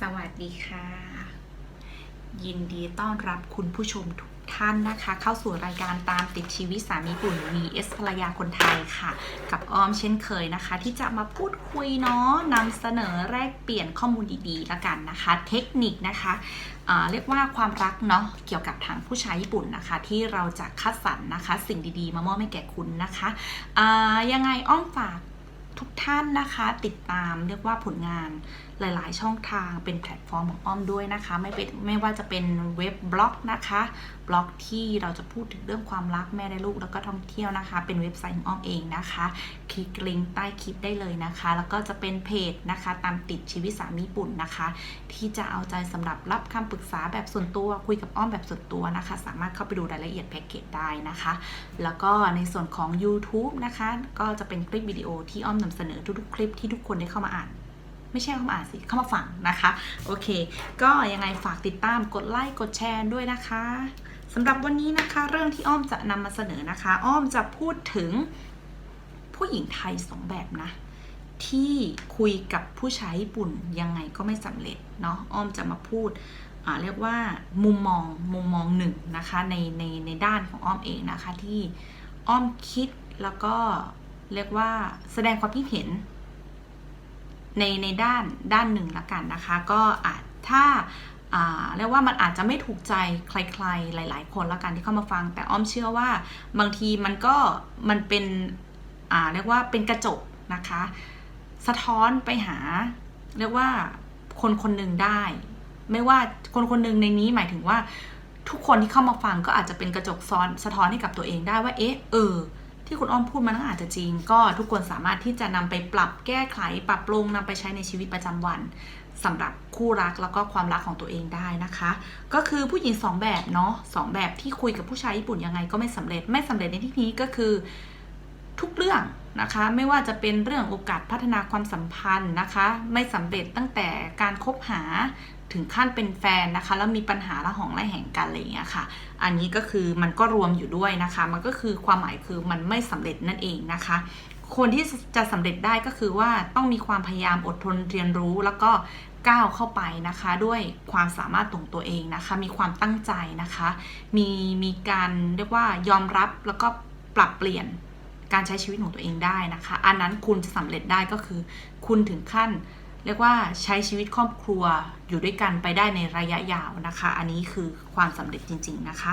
สวัสดีค่ะ ยินดีต้อนรับคุณผู้ชมทุกท่านนะคะ เข้าสู่รายการตามติดชีวิตสามีปุ่น vs ภรรยาคนไทยค่ะ กับออมเช่นเคยนะคะ ที่จะมาพูดคุยเนาะนำเสนอแลกเปลี่ยนข้อมูลดีๆละกันนะคะ เทคนิคนะคะเรียกว่าความรักเนาะเกี่ยวกับทางผู้ชายญี่ปุ่นนะคะ ที่เราจะคัดสรรนะคะ สิ่งดีๆ มามอบให้แก่คุณนะคะยังไงอ้อมฝากทุกท่านนะคะ ติดตามเรียกว่าผลงาน หลายๆ ช่องทางเป็นแพลตฟอร์มของอ้อมด้วยนะคะ ไม่เป็นไม่ว่าจะเป็นเว็บบล็อกนะคะบล็อกที่เราจะพูดถึงเรื่องความรักแม่และลูกแล้วก็ท่องเที่ยวนะคะ เป็นเว็บไซต์ของอ้อมเองนะคะ คลิกลิงก์ใต้คลิปได้เลยนะคะ แล้วก็จะเป็นเพจนะคะ ตามติดชีวิตสามีญี่ปุ่นนะคะ ที่จะเอาใจสำหรับรับคำปรึกษาแบบส่วนตัวคุยกับอ้อมแบบส่วนตัวนะคะ สามารถเข้าไปดูรายละเอียดแพ็กเกจได้นะคะ แล้วก็ในส่วนของ YouTube นะคะ ก็จะเป็นคลิปวิดีโอที่อ้อมนำเสนอทุกๆ คลิปที่ทุกคนได้เข้ามาอ่าน ไม่ใช่เข้ามาอ่านสิ เข้ามาฟังนะคะ โอเค ก็ยังไงฝากติดตามกดไลค์กดแชร์ด้วยนะคะสำหรับวันนี้นะคะ เรื่องที่อ้อมจะนำมาเสนอนะคะ อ้อมจะพูดถึงผู้หญิงไทยสองแบบนะ ที่คุยกับผู้ชายญี่ปุ่นยังไงก็ไม่สำเร็จเนาะอ้อมจะมาพูดเรียกว่ามุมมองมุมมองหนึ่งนะคะในในในด้านของอ้อมเองนะคะที่อ้อมคิดแล้วก็เรียกว่าแสดงความคิดเห็น ในในด้านด้านหนึ่งละกันนะคะ ก็อาจถ้าเรียกว่ามันอาจจะไม่ถูกใจใครๆ หลาย ๆ คนละกันที่เข้ามาฟัง แต่อ้อมเชื่อว่าบางทีมันก็มันเป็นเรียกว่าเป็นกระจกนะคะ สะท้อนไปหา เรียกว่าคนคนหนึ่งได้ ไม่ว่าคนคนหนึ่งในนี้หมายถึงว่าทุกคนที่เข้ามาฟังก็อาจจะเป็นกระจกซ้อนสะท้อนให้กับตัวเองได้ว่าเอ๊ะเออ ที่คุณอ้อมพูดมันก็อาจจะจริง ก็ทุกคนสามารถที่จะนำไปปรับแก้ไขปรับปรุงนำไปใช้ในชีวิตประจำวันสำหรับคู่รักแล้วก็ความรักของตัวเองได้นะคะ ก็คือผู้หญิงสองแบบเนาะสองแบบที่คุยกับผู้ชายญี่ปุ่นยังไงก็ไม่สำเร็จไม่สำเร็จในที่นี้ก็คือทุกเรื่องนะคะ ไม่ว่าจะเป็นเรื่องโอกาสพัฒนาความสัมพันธ์นะคะ ไม่สำเร็จตั้งแต่การคบหา ถึงขั้นเป็นแฟนนะคะ แล้วมีปัญหาละหองละแหงกันอะไรอย่างเงี้ยค่ะ อันนี้ก็คือมันก็รวมอยู่ด้วยนะคะ มันก็คือความหมายคือมันไม่สำเร็จนั่นเองนะคะ คนที่จะสำเร็จได้ก็คือว่าต้องมีความพยายามอดทนเรียนรู้แล้วก็ก้าวเข้าไปนะคะด้วยความสามารถของตัวเองนะคะ มีความตั้งใจนะคะ มีมีการเรียกว่ายอมรับแล้วก็ปรับเปลี่ยนการใช้ชีวิตของตัวเองได้นะคะ อันนั้นคุณจะสำเร็จได้ก็คือ คุณถึงขั้น เรียกว่าใช้ชีวิตครอบครัวอยู่ด้วยกันไปได้ในระยะยาวนะคะ อันนี้คือความสำเร็จจริง ๆนะคะ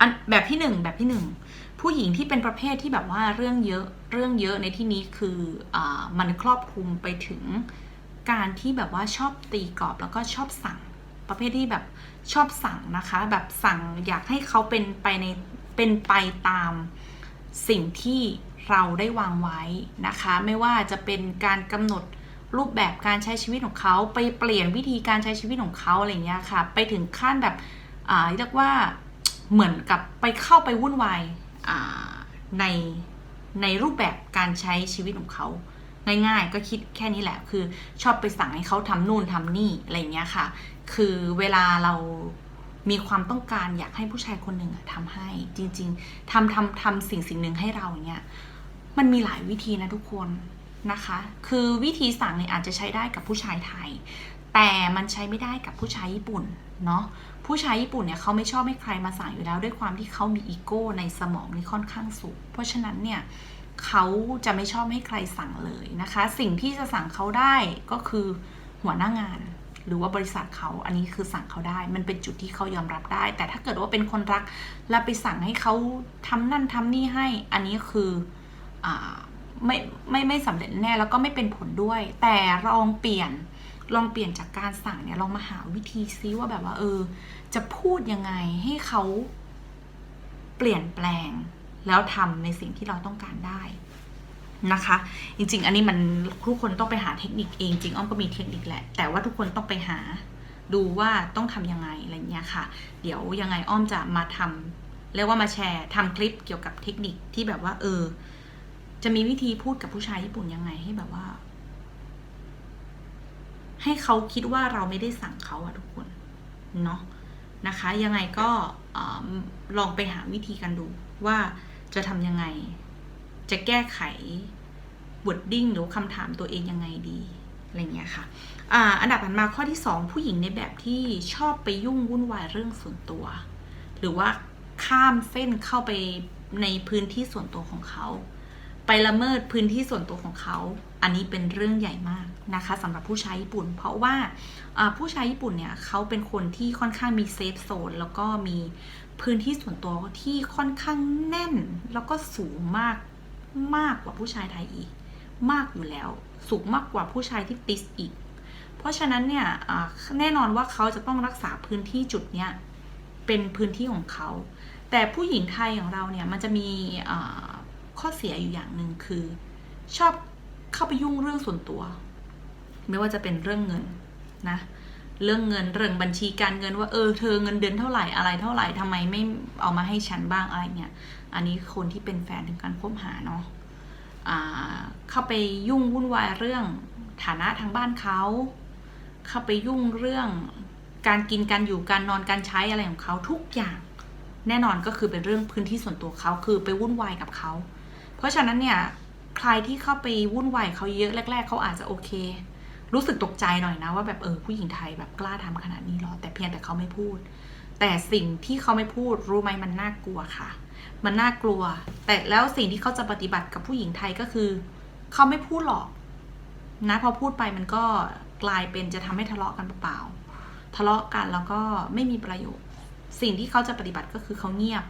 อันแบบที่หนึ่งแบบที่หนึ่งผู้หญิงที่เป็นประเภทที่แบบว่าเรื่องเยอะเรื่องเยอะในที่นี้คืออมันครอบคลุมไปถึงการที่แบบว่าชอบตีกรอบแล้วก็ชอบสั่งประเภทที่แบบชอบสั่งนะคะ แบบสั่งอยากให้เขาเป็นไปในเป็นไปตามสิ่งที่เราได้วางไว้นะคะ ไม่ว่าจะเป็นการกำหนด รูปแบบการใช้ชีวิตของเขาไปเปลี่ยนวิธีการใช้ชีวิตของเขาอะไรเงี้ยค่ะ ไปถึงขั้นแบบอ่าเรียกว่าเหมือนกับไปเข้าไปวุ่นวายอ่าในในรูปแบบการใช้ชีวิตของเขาง่ายๆ ก็คิดแค่นี้แหละ คือชอบไปสั่งให้เขาทำนู่นทำนี่อะไรเงี้ยค่ะ คือเวลาเรามีความต้องการอยากให้ผู้ชายคนหนึ่งอะทำให้จริง ๆทำทำทำสิ่งสิ่งหนึ่งให้เราเงี้ยมันมีหลายวิธีนะทุกคน นะคะ คือวิธีสั่งเนี่ยอาจจะใช้ได้กับผู้ชายไทย แต่มันใช้ไม่ได้กับผู้ชายญี่ปุ่นเนาะผู้ชายญี่ปุ่นเนี่ยเขาไม่ชอบให้ใครมาสั่งอยู่แล้วด้วยความที่เขามีอีโก้ในสมองนี่ค่อนข้างสูงเพราะฉะนั้นเนี่ยเขาจะไม่ชอบให้ใครสั่งเลยนะคะ สิ่งที่จะสั่งเขาได้ก็คือหัวหน้างาน หรือว่าบริษัทเขาอันนี้คือสั่งเขาได้ มันเป็นจุดที่เขายอมรับได้ แต่ถ้าเกิดว่าเป็นคนรักแล้วไปสั่งให้เขาทำนั่นทำนี่ให้ อันนี้คืออ ไม่ไม่ไม่สำเร็จแน่แล้วก็ไม่เป็นผลด้วย แต่ลองเปลี่ยนลองเปลี่ยนจากการสั่งเนี่ยลองมาหาวิธีซิว่าแบบว่า เออ จะพูดยังไงให้เขาเปลี่ยนแปลง แล้วทำในสิ่งที่เราต้องการได้นะคะ จริง ๆ อันนี้มันทุกคนต้องไปหาเทคนิคเองจริงอ้อมก็มีเทคนิคแหละ แต่ว่าทุกคนต้องไปหาดูว่าต้องทำยังไงอะไรเงี้ยค่ะ เดี๋ยวยังไงอ้อมจะมาทำเรียกว่ามาแชร์ทำคลิปเกี่ยวกับเทคนิคที่แบบว่า เออ จะมีวิธีพูดกับผู้ชายญี่ปุ่นยังไงให้แบบว่า ให้เขาคิดว่าเราไม่ได้สั่งเขาอะทุกคนเนาะนะคะ ยังไงก็ลองไปหาวิธีกันดูว่าจะทำยังไง จะแก้ไข wording หรือคำถามตัวเองยังไงดีอะไรเงี้ยค่ะอ่าอันดับถัดมาข้อที่ 2 ผู้หญิงในแบบที่ชอบไปยุ่งวุ่นวายเรื่องส่วนตัว หรือว่าข้ามเส้นเข้าไปในพื้นที่ส่วนตัวของเขา ไปละเมิดพื้นที่ส่วนตัวของเขา อันนี้เป็นเรื่องใหญ่มากนะคะสำหรับผู้ชายญี่ปุ่น เพราะว่าผู้ชายญี่ปุ่นเนี่ยเขาเป็นคนที่ค่อนข้างมีเซฟโซนแล้วก็มีพื้นที่ส่วนตัวที่ค่อนข้างแน่น แล้วก็สูงมากมากกว่าผู้ชายไทยอีก มากอยู่แล้ว สูงมากกว่าผู้ชายที่ติสอีก เพราะฉะนั้นเนี่ยแน่นอนว่าเขาจะต้องรักษาพื้นที่จุดเนี้ยเป็นพื้นที่ของเขา แต่ผู้หญิงไทยของเราเนี่ยมันจะมีอ่า ข้อเสียอยู่อย่างหนึ่งคือ ชอบเข้าไปยุ่งเรื่องส่วนตัว ไม่ว่าจะเป็นเรื่องเงินนะ เรื่องเงินเรื่องบัญชีการเงินว่าเออเธอเงินเดือนเท่าไหร่อะไรเท่าไหร่ทำไมไม่เอามาให้ฉันบ้างอะไรเงี้ยอันนี้คนที่เป็นแฟนถึงการคบหาเนาะเข้าไปยุ่งวุ่นวายเรื่องฐานะทางบ้านเขาเข้าไปยุ่งเรื่องการกินการอยู่การนอนการใช้อะไรของเขาทุกอย่าง แน่นอนก็คือเป็นเรื่องพื้นที่ส่วนตัวเขาคือไปวุ่นวายกับเขา เพราะฉะนั้นเนี่ยใครที่เข้าไปวุ่นวายเขาเยอะแรก ๆเขาอาจจะโอเค รู้สึกตกใจหน่อยนะว่าแบบเออผู้หญิงไทยแบบกล้าทำขนาดนี้หรอ แต่เพียงแต่เขาไม่พูด แต่สิ่งที่เขาไม่พูดรู้ไหมมันน่ากลัวค่ะ มันน่ากลัว แต่แล้วสิ่งที่เขาจะปฏิบัติกับผู้หญิงไทยก็คือเขาไม่พูดหรอกนะพอพูดไปมันก็กลายเป็นจะทำให้ทะเลาะกันเปล่าๆทะเลาะกันแล้วก็ไม่มีประโยชน์ สิ่งที่เขาจะปฏิบัติก็คือเขาเงียบ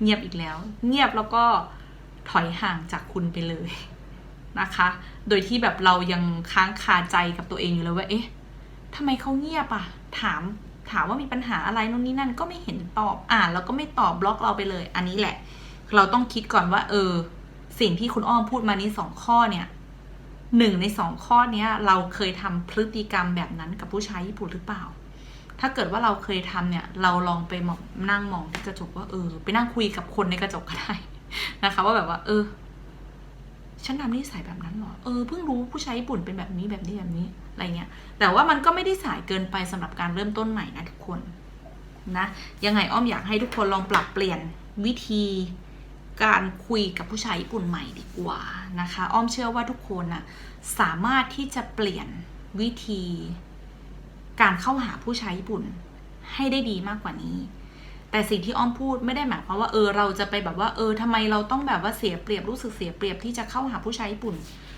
เงียบอีกแล้ว เงียบแล้วก็ถอยห่างจากคุณไปเลยนะคะ โดยที่แบบเรายังค้างคาใจกับตัวเองอยู่เลยว่า เอ๊ะทำไมเขาเงียบอะถาม ถามว่ามีปัญหาอะไรนู่นนี่นั่นก็ไม่เห็นตอบ อ่านแล้วก็ไม่ตอบบล็อกเราไปเลย อันนี้แหละ เราต้องคิดก่อนว่า เออ สิ่งที่คุณอ้อมพูดมานี้สองข้อเนี่ยหนึ่งในสองข้อเนี้ยเราเคยทำพฤติกรรมแบบนั้นกับผู้ชายญี่ปุ่นหรือเปล่า ถ้าเกิดว่าเราเคยทำเนี่ย เราลองไปมองนั่งมองที่กระจกว่าเออ ไปนั่งคุยกับคนในกระจกก็ได้นะคะ ว่าแบบว่า เออ ฉันทำนิสัยแบบนั้นหรอ เออเพิ่งรู้ผู้ชายญี่ปุ่นเป็นแบบนี้แบบนี้แบบนี้อะไรเงี้ย แต่ว่ามันก็ไม่ได้สายเกินไปสำหรับการเริ่มต้นใหม่นะทุกคนนะ ยังไงอ้อมอยากให้ทุกคนลองปรับเปลี่ยนวิธีการคุยกับผู้ชายญี่ปุ่นใหม่ดีกว่านะคะ อ้อมเชื่อว่าทุกคนน่ะสามารถที่จะเปลี่ยนวิธี การเข้าหาผู้ชายญี่ปุ่นให้ได้ดีมากกว่านี้ แต่สิ่งที่อ้อมพูดไม่ได้หมายความว่าเออเราจะไปแบบว่าเออทำไมเราต้องแบบว่าเสียเปรียบรู้สึกเสียเปรียบที่จะเข้าหาผู้ชายญี่ปุ่น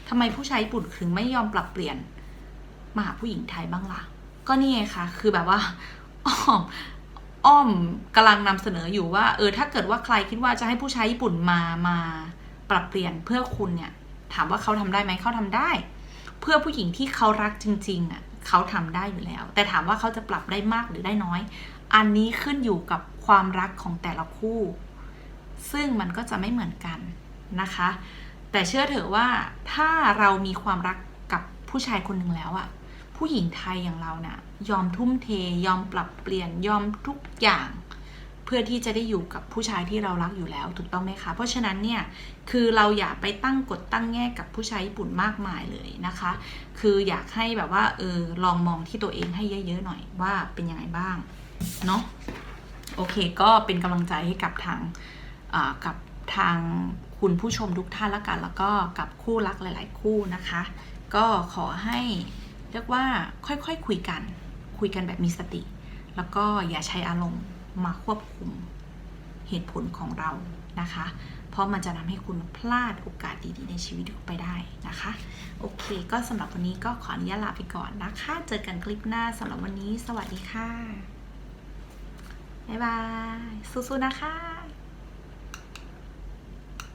ทำไมผู้ชายญี่ปุ่นถึงไม่ยอมปรับเปลี่ยนมาหาผู้หญิงไทยบ้างล่ะ ก็นี่ไงคะคือแบบว่าอ้อมอ้อมกำลังนำเสนออยู่ว่า เออถ้าเกิดว่าใครคิดว่าจะให้ผู้ชายญี่ปุ่นมามาปรับเปลี่ยนเพื่อคุณเนี่ย ถามว่าเขาทำได้ไหมเขาทำได้ เพื่อผู้หญิงที่เขารักจริง ๆอะ เขาทำได้อยู่แล้ว แต่ถามว่าเขาจะปรับได้มากหรือได้น้อย อันนี้ขึ้นอยู่กับความรักของแต่ละคู่ ซึ่งมันก็จะไม่เหมือนกันนะคะ แต่เชื่อเถอะว่าถ้าเรามีความรักกับผู้ชายคนหนึ่งแล้วอะผู้หญิงไทยอย่างเราเนี่ยยอมทุ่มเท ยอมปรับเปลี่ยนยอมทุกอย่าง พื่อที่จะได้อยู่กับผู้ชายที่เรารักอยู่แล้วถูกต้องไหมคะ เพราะฉะนั้นเนี่ยคือเราอย่าไปตั้งกฎตั้งแง่กับผู้ชายญี่ปุ่นมากมายเลยนะคะ คืออยากให้แบบว่าเออลองมองที่ตัวเองให้เยอะๆหน่อยว่าเป็นยังไงบ้างเนาะโอเคก็เป็นกำลังใจให้กับทางกับทางคุณผู้ชมทุกท่านละกัน แล้วก็กับคู่รักหลาย ๆ คู่นะคะ ก็ขอให้เรียกว่าค่อยๆคคุยกัน คุยกันแบบมีสติ แล้วก็อย่าใช้อารมณ์ มาควบคุมเหตุผลของเรานะคะ เพราะมันจะทำให้คุณพลาดโอกาสดีๆในชีวิตไปได้นะคะ โอเค ก็สำหรับวันนี้ก็ขออนุญาตลาไปก่อนนะคะ เจอกันคลิปหน้าสำหรับวันนี้ สวัสดีค่ะ บ๊ายบาย สู้ๆนะคะ